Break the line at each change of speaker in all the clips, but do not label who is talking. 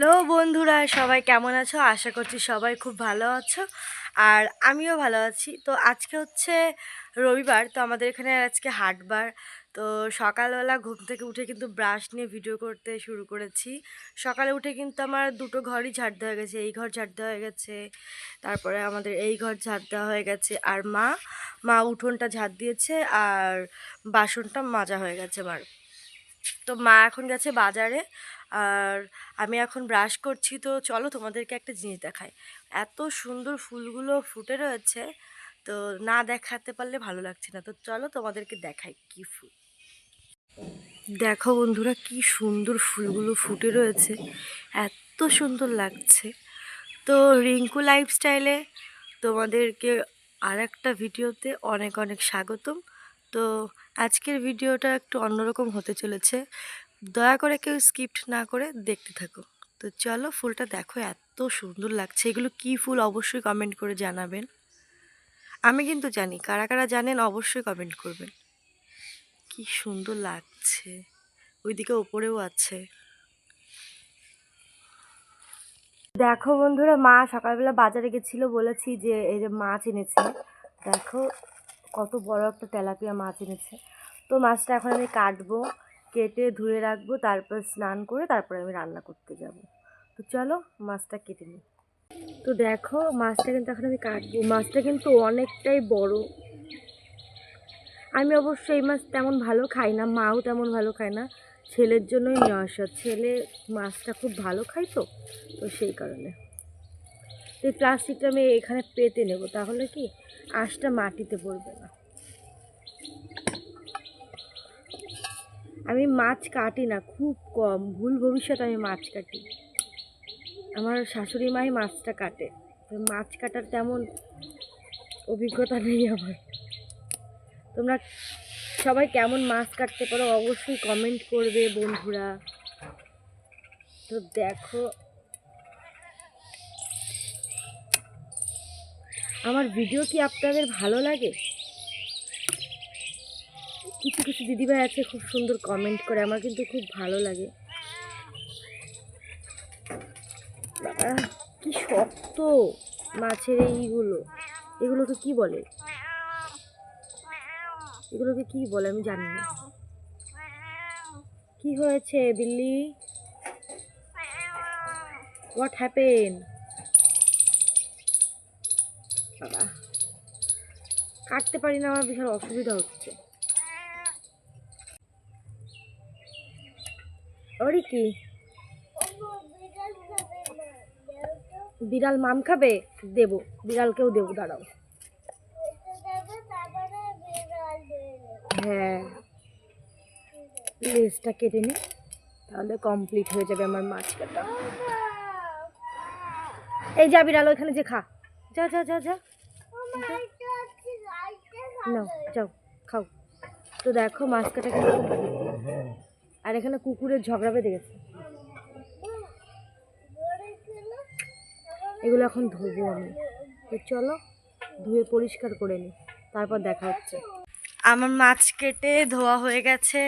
Hello বন্ধুরা, সবাই কেমন আছো? আশা করছি সবাই খুব ভালো আছো আর আমিও ভালো আছি। তো আজকে হচ্ছে রবিবার, তো আমাদের এখানে আজকে হাটবার তো সকালবেলা ঘুম থেকে উঠে কিন্তু ব্রাশ নিয়ে ভিডিও করতে শুরু করেছি। সকালে উঠে কিন্তু আমার দুটো ঘরই ঝাড় দেওয়া হয়ে গেছে, এই ঘর ঝাড় দেওয়া হয়ে গেছে, তারপরে আমাদের এই ঘর ঝাড় দেওয়া হয়ে গেছে আর মা মা উঠোনটা ঝাড় দিয়েছে আর বাসনটা মাজা হয়ে গেছে মার তো মা এখন গেছে বাজারে, আর আমি এখন ব্রাশ করছি, তো চলো তোমাদেরকে একটা জিনিস দেখাই। এত সুন্দর ফুলগুলো ফুটে রয়েছে, তো না দেখাতে পারলে ভালো লাগছে না। তো চলো তোমাদেরকে দেখাই কি ফুল। দেখো বন্ধুরা কি সুন্দর ফুলগুলো ফুটে রয়েছে, এত সুন্দর লাগছে। তো রিঙ্কু লাইফস্টাইলে তোমাদেরকে আর একটা ভিডিওতে অনেক অনেক স্বাগতম। তো আজকের ভিডিওটা একটু অন্যরকম হতে চলেছে। দয়া করে কেউ স্কিপ্ট না করে দেখতে থাকো। তো চলো ফুলটা দেখো, এত সুন্দর লাগছে। এগুলো কি ফুল অবশ্যই কমেন্ট করে জানাবেন। আমি কিন্তু জানি, কারা কারা জানেন অবশ্যই কমেন্ট করবেন। কি সুন্দর লাগছে। ওইদিকে ওপরেও আছে। দেখো বন্ধুরা, মা সকালবেলা বাজারে গেছিল বলেছি যে, এই যে মাছ এনেছে। দেখো কত বড় একটা তেলাপিয়া মাছ এনেছে। তো মাছটা এখন আমি কাটবো, কেটে ধুয়ে রাখব, তারপর স্নান করে তারপরে আমি রান্না করতে যাব। তো চলো মাছটা কেটে নিই। তো দেখো মাছটা কিন্তু এখন আমি কাটবো। মাছটা কিন্তু অনেকটাই বড়। আমি অবশ্য এই মাছ তেমন ভালো খাই না, মাও তেমন ভালো খায় না। ছেলের জন্যই নিয়ে আসা। ছেলে মাছটা খুব ভালো খায় তো তো সেই কারণে। এই প্লাস্টিকটা আমি এখানে পেতে নেব, তাহলে কি আঁশটা মাটিতে পড়বে না। আমি মাছ কাটি না, খুব কম, ভুল ভবিষ্যৎ আমি মাছ কাটি। আমার শাশুড়ি মাই মাছটা কাটে মাছ কাটার তেমন অভিজ্ঞতা নেই আমার। তোমরা সবাই কেমন মাছ কাটতে পারো অবশ্যই কমেন্ট করবে বন্ধুরা। তো দেখো আমার ভিডিও কি আপনাদের ভালো লাগে? কিছু কিছু দিদিভাই আছে, খুব সুন্দর কমেন্ট করে, আমার কিন্তু খুব ভালো লাগে। কি শক্ত মাছের এইগুলো এগুলোকে কি বলে? এগুলোকে কি বলে আমি জানি না। কি হয়েছে, বিল্লি? হোয়াট হ্যাপেন বাবা কাটতে পারি না, আমার বিশাল অসুবিধা হচ্ছে। ওরে কি? বিড়াল মাম খাবে? দেবো। বিড়ালকেও দেবো, দাঁড়াও। হ্যাঁ। লেজটা কেটে নি, তাহলে কমপ্লিট হয়ে যাবে আমার মাছ কাটা এই যা বিড়াল, ওইখানে যে খা। যা যা যা যা। নাও, যাও, খাও। তো দেখো মাছ কিন্তু আর এখানে কুকুরের ঝগড়া বেঁধে গেছে। এগুলো এখন ধোবো আমি। তো চলো, ধুয়ে পরিষ্কার করে নিই। তারপর দেখা হচ্ছে। আমার মাছ কেটে ধোয়া হয়ে গেছে।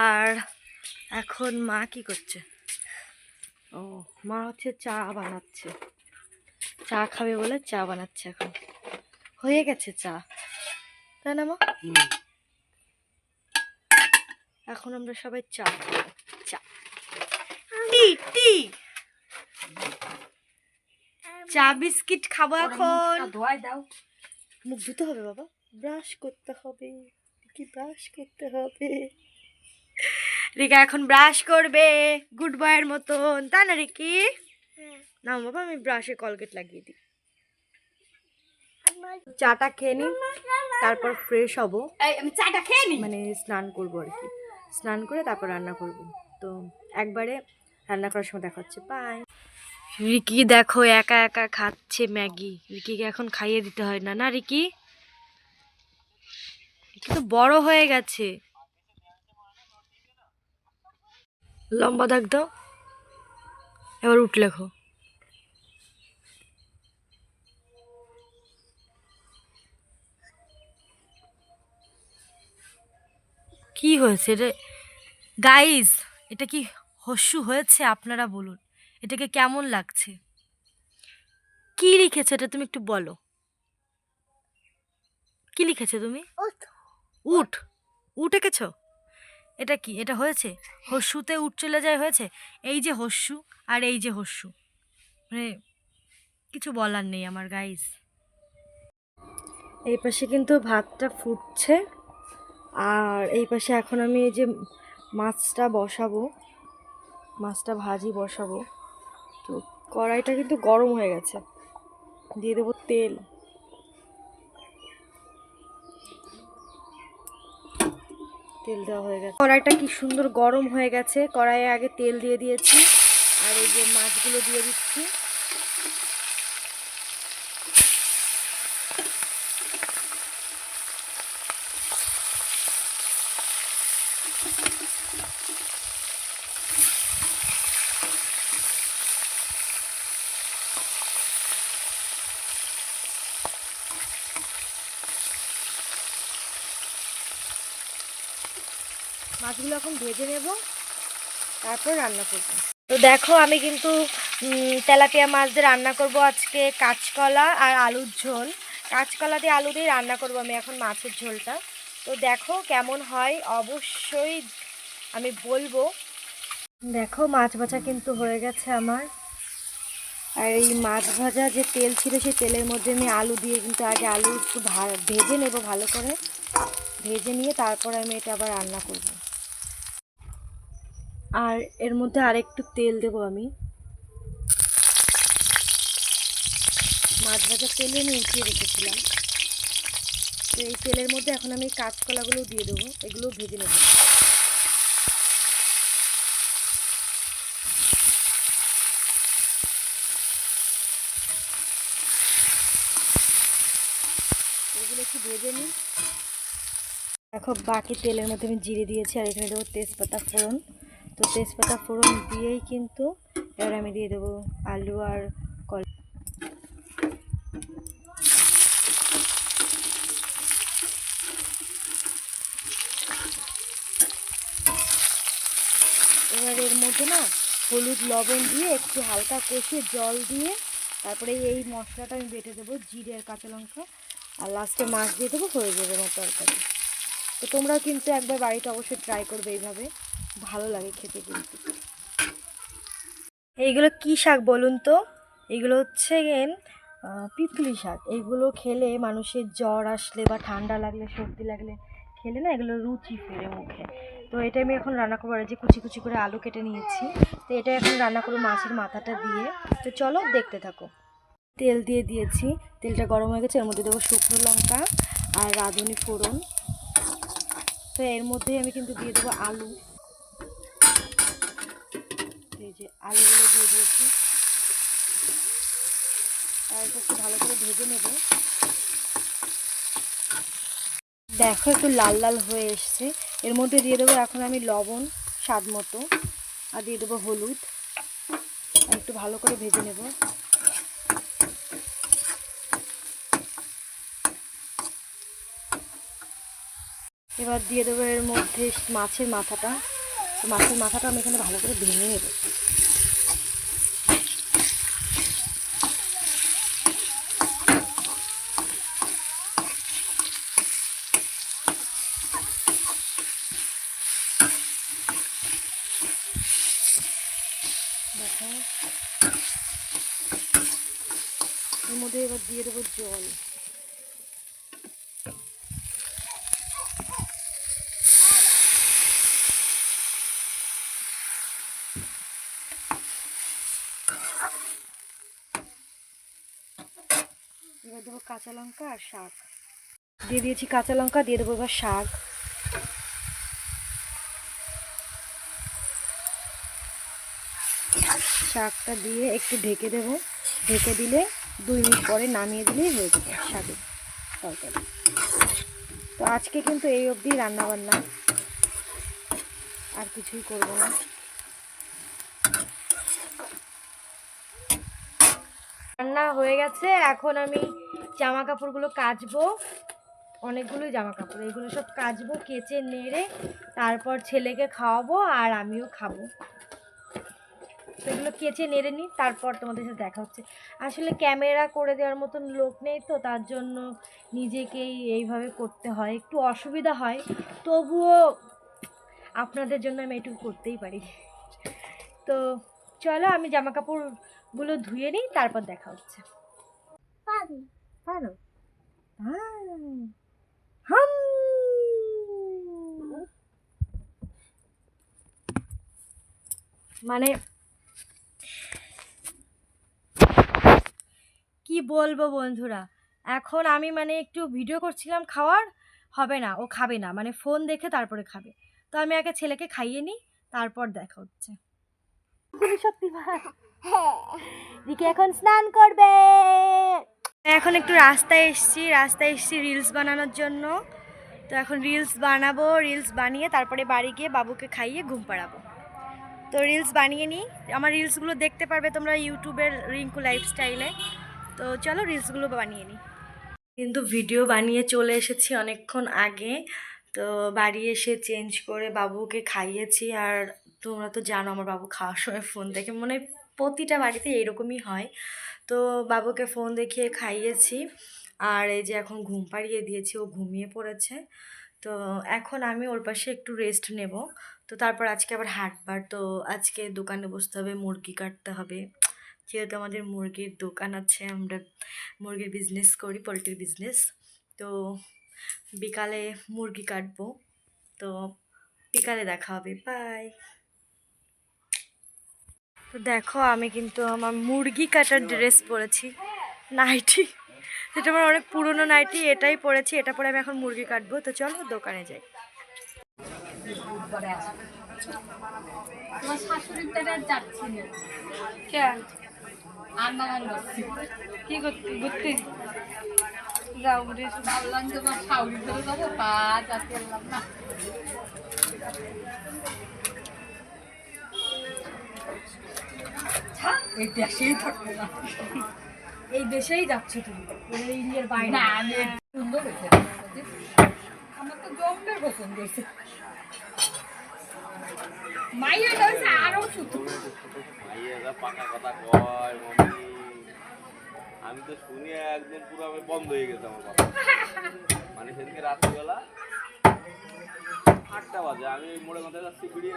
আর এখন মা কি করছে? ও, মা হচ্ছে চা বানাচ্ছে। চা খাবে বলে চা বানাচ্ছে এখন। হয়ে গেছে চা। তাই না মা? এখন আমরা সবাই চা চা। টি টি। চা বিস্কিট খাব এখন।
ধোয়াই দাও।
মুখ ধুতে হবে বাবা। ব্রাশ করতে হবে। কি ব্রাশ করতে হবে। রিকা এখন ব্রাশ করবে। গুড বয়ের মতন। তাই না রিকি? না বাবা আমি ব্রাশে কলগেট লাগিয়ে দিই। চাটা খেয়ে নিই তারপর ফ্রেশ হব।
আমি চাটা খেয়ে নি?
মানে স্নান করব আর কি। স্নান করে তারপর রান্না করব। তো একবারে রান্না করার সময় দেখা হচ্ছে পাই রিকি দেখো একা একা খাচ্ছে ম্যাগি। রিকিকে এখন খাইয়ে দিতে হয় না না রিকি? রিকি তো বড় হয়ে গেছে। লম্বা দাগ দাও। এবার উঠ কি হয়েছে? রে গাইজ এটা কি হস্যু হয়েছে? আপনারা বলুন। এটাকে কেমন লাগছে? কি লিখেছো এটা তুমি একটু বলো। কি লিখেছো তুমি? উঠ উঠ এঁকেছো? এটা কি? এটা হয়েছে? হস্যুতে উঠ চলে যায় হয়েছে? এই যে হস্যু আর এই যে হস্যু। মানে কিছু বলার নেই আমার গাইজ এই পাশে কিন্তু ভাতটা ফুটছে। আর এই পাশে এখন আমি এই যে মাছটা বসাবো, মাছটা ভাজি বসাবো। তো কড়াইটা কিন্তু গরম হয়ে গেছে। দিয়ে দেবো তেল। তেল দেওয়া হয়ে গেছে। কড়াইটা কি সুন্দর গরম হয়ে গেছে। কড়াইয়ে আগে তেল দিয়ে দিয়েছি। আর এই যে মাছগুলো দিয়ে দিচ্ছি। মাছগুলো এখন ভেজে নেব। তারপর রান্না করব। তো দেখো, আমি কিন্তু তেলাপিয়া মাছ দিয়ে রান্না করব আজকে কাঁচকলা আর আলুর ঝোল। কাঁচকলা দিয়ে আলু দিয়ে রান্না করব আমি এখন মাছের ঝোলটা। তো দেখো কেমন হয়, অবশ্যই আমি বলব। দেখো, মাছ ভাজা কিন্তু হয়ে গেছে আমার। আর এই মাছ ভাজা যে তেল ছিল, সেই তেলের মধ্যে আমি আলু দিয়ে কিন্তু আগে আলু একটু ভেজে নেব ভালো করে। ভেজে নিয়ে তারপর আমি এটা আবার রান্না করব। আর এর মধ্যে আরেকটু তেল দেব আমি। মাছ ভাজার তেলে আমি উঠিয়ে রেখেছিলাম। তো এই তেলের মধ্যে এখন আমি কাঁচকলাগুলো দিয়ে দেবো এগুলো ভেজে নেব। এগুলো একটু ভেজে নিই। দেখো, বাকি তেলের মধ্যে আমি জিরে দিয়েছি, আর এখানে দেবো তেজপাতা ফোড়ন। তো তেজপাতা ফোড়ন দিয়েই কিন্তু এবার আমি দিয়ে দেবো আলু আর কল এবার এর মধ্যে না হলুদ লবণ দিয়ে একটু হালকা কষিয়ে জল দিয়ে তারপরে এই মশলাটা আমি বেটে দেবো জিরে আর কাঁচা লঙ্কা। আর লাস্টে মাছ দিয়ে দেবো হয়ে যাবে আমার তরকারি। তো তোমরাও কিন্তু একবার বাড়িতে অবশ্যই ট্রাই করবে এইভাবে। ভালো লাগে খেতে কিন্তু। এইগুলো কি শাক বলুন তো? এগুলো হচ্ছে পিপলি শাক। এইগুলো খেলে মানুষের জ্বর আসলে বা ঠান্ডা লাগলে, সর্দি লাগলে খেলে না, এগুলো রুচি ফেরে মুখে। তো এটা আমি এখন রান্না করব যে কুচি কুচি করে আলু কেটে নিয়েছি, তো এটা এখন রান্না করব মাছের মাথাটা দিয়ে। তো চলো দেখতে থাকো। তেল দিয়ে দিয়েছি, তেলটা গরম হয়ে গেছে, এর মধ্যে দেবো শুকনো লঙ্কা আর রাঁধুনি ফোড়ন। তো এর মধ্যেই আমি কিন্তু দিয়ে দেবো আলু। এই যে আলুগুলো দিয়ে দিয়েছি। আর একটু ভালো করে ভেজে নেব। দেখো একটু লাল লাল হয়ে এসছে। এর মধ্যে দিয়ে দেবো এখন আমি লবণ স্বাদ মতো। আর দিয়ে দেবো হলুদ। একটু ভালো করে ভেজে নেব। এবার দিয়ে দেবো এর মধ্যে মাছের মাথাটা। মাছের মাথাটা আমি এখানে ভালো করে ভেঙে নেব দেখো এর মধ্যে এবার দিয়ে দেবো জল। এবার দেবো কাঁচা লঙ্কা আর শাক। দিয়ে দিয়েছি কাঁচা লঙ্কা, দিয়ে দেবো এবার শাক। শাকটা দিয়ে একটু ঢেকে দেব। ঢেকে দিলে দুই মিনিট পরে নামিয়ে দিলেই হয়ে যাবে শাকের তরকারি। তো আজকে কিন্তু এই অবধি রান্নাবান্না আর কিছুই করব না। রান্না হয়ে গেছে, এখন আমি জামা কাপড়গুলো কাচবো। অনেকগুলো জামা কাপড় এগুলো সব কাচবো, কেচে, নেড়ে তারপর ছেলেকে খাওয়াবো আর আমিও খাব। তো এগুলো কেচে নেড়ে নিই তারপর তোমাদের সাথে দেখা হচ্ছে। আসলে ক্যামেরা করে দেওয়ার মতন লোক নেই তো তার জন্য নিজেকেই এইভাবে করতে হয়। একটু অসুবিধা হয় তবুও আপনাদের জন্য আমি এটুকু করতেই পারি। তো চলো আমি জামা কাপড়গুলো ধুয়ে নিই তারপর দেখা হচ্ছে। পারো। হাম! মানে কি বলব বন্ধুরা? এখন আমি মানে একটু ভিডিও করছিলাম খাওয়ার হবে না ও খাবে না মানে ফোন দেখে তারপরে খাবে। তো আমি আগে ছেলেকে খাইয়ে নিই তারপর দেখা হচ্ছে। দিকে এখন স্নান করবে। এখন একটু রাস্তায় এসছি রাস্তায় এসছি রিলস বানানোর জন্য। তো এখন রিলস বানাবো রিলস বানিয়ে তারপরে বাড়ি গিয়ে বাবুকে খাইয়ে ঘুম পাড়াবো। তো রিলস বানিয়ে নিই। আমার রিলসগুলো দেখতে পারবে তোমরা ইউটিউবের রিঙ্কু লাইফস্টাইলে তো চলো রিলসগুলো বানিয়ে নিই। কিন্তু ভিডিও বানিয়ে চলে এসেছি অনেকক্ষণ আগে। তো বাড়ি এসে চেঞ্জ করে বাবুকে খাইয়েছি। আর তোমরা তো জানো আমার বাবু খাওয়ার সময় ফোন দেখে। মনে প্রতিটা বাড়িতে এরকমই হয়। তো বাবুকে ফোন দেখিয়ে খাইয়েছি। আর এই যে এখন ঘুম পাড়িয়ে দিয়েছি, ও ঘুমিয়ে পড়েছে। তো এখন আমি ওর পাশে একটু রেস্ট নেব। তো তারপর আজকে আবার হাটবার। তো আজকে দোকানে বসতে হবে, মুরগি কাটতে হবে। যেহেতু আমাদের মুরগির দোকান আছে আমরা মুরগির বিজনেস করি পোলট্রির বিজনেস তো বিকালে মুরগি কাটবো। তো বিকালে দেখা হবে। বাই তো দেখো আমি কিন্তু আমার মুরগি কাটার ড্রেস পরেছি। নাইটি যেটা আমার অনেক পুরনো নাইটি এটাই পরেছি। এটা পরে আমি এখন মুরগি কাটবো। তো চলো দোকানে যাই।
তোমার শাশুড়ির দ্বারা যাচ্ছি না।
কেন?
করছি
কি করতে ঘুরতে? যাও ঘুরে।
ভাবলাম তোমার শাশুড়ির দ্বারা যাব? পা যাতে এলাম না। এই দেশেই থাকবে না।
এই দেশেই যাচ্ছ তুমি ইন্ডিয়ার বাইরে।
না আমি সুন্দর আমার তো জম্বের পছন্দ হয়েছে। মাইয়া হয়েছে আরও সুন্দর
মাইয়েরা পাকা কথা কয় মম্মি আমি তো শুনে একদম পুরো আমি বন্ধ হয়ে গেছে আমার কথা মানে সেদিনকে রাত্রিবেলা আটটা বাজে আমি ওই মোড়ে মাথায় যাচ্ছি বেরিয়ে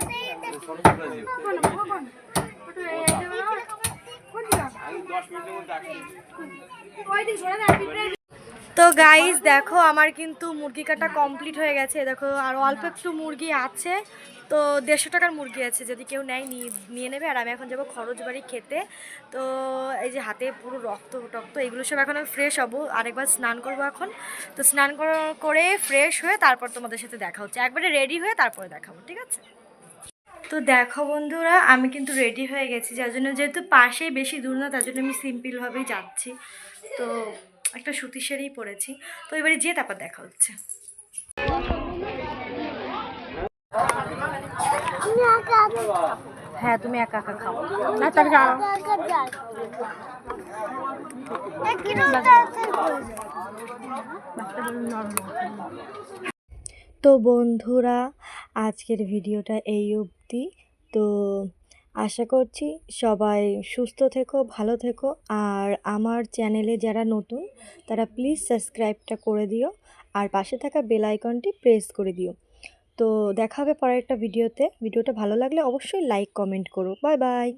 আমি দশ মিনিটের মধ্যে
তো গাইজ দেখো আমার কিন্তু মুরগি কাটা কমপ্লিট হয়ে গেছে। দেখো, আর অল্প একটু মুরগি আছে, তো দেড়শো টাকার মুরগি আছে, যদি কেউ নেয়, নিয়ে নেবে। আর আমি এখন যাব খরচ বাড়ি খেতে। তো এই যে হাতে পুরো রক্ত টক্ত এগুলো সব এখন আমি ফ্রেশ হব। আরেকবার স্নান করব এখন। তো স্নান করে ফ্রেশ হয়ে তারপর তোমাদের সাথে দেখা হচ্ছে। একবারে রেডি হয়ে তারপরে দেখাবো, ঠিক আছে? তো দেখো বন্ধুরা, আমি কিন্তু রেডি হয়ে গেছি। যার জন্য যেহেতু পাশেই বেশি দূর না, তার জন্য আমি সিম্পলভাবেই যাচ্ছি। তো একটা সুতির শাড়ি পরেছি। তো এবারে যেয়ে তারপর দেখা হচ্ছে। হ্যাঁ তুমি একা একা খাও। না তার তো বন্ধুরা, আজকের ভিডিওটা এই অবধি। তো আশা করছি সবাই সুস্থ থেকো, ভালো থেকো। আর আমার চ্যানেলে যারা নতুন, তারা প্লিজ সাবস্ক্রাইবটা করে দিও আর পাশে থাকা বেল আইকনটি প্রেস করে দিও। তো দেখা হবে পরের একটা ভিডিওতে ভিডিওটা ভালো লাগলে অবশ্যই লাইক কমেন্ট করো। Bye bye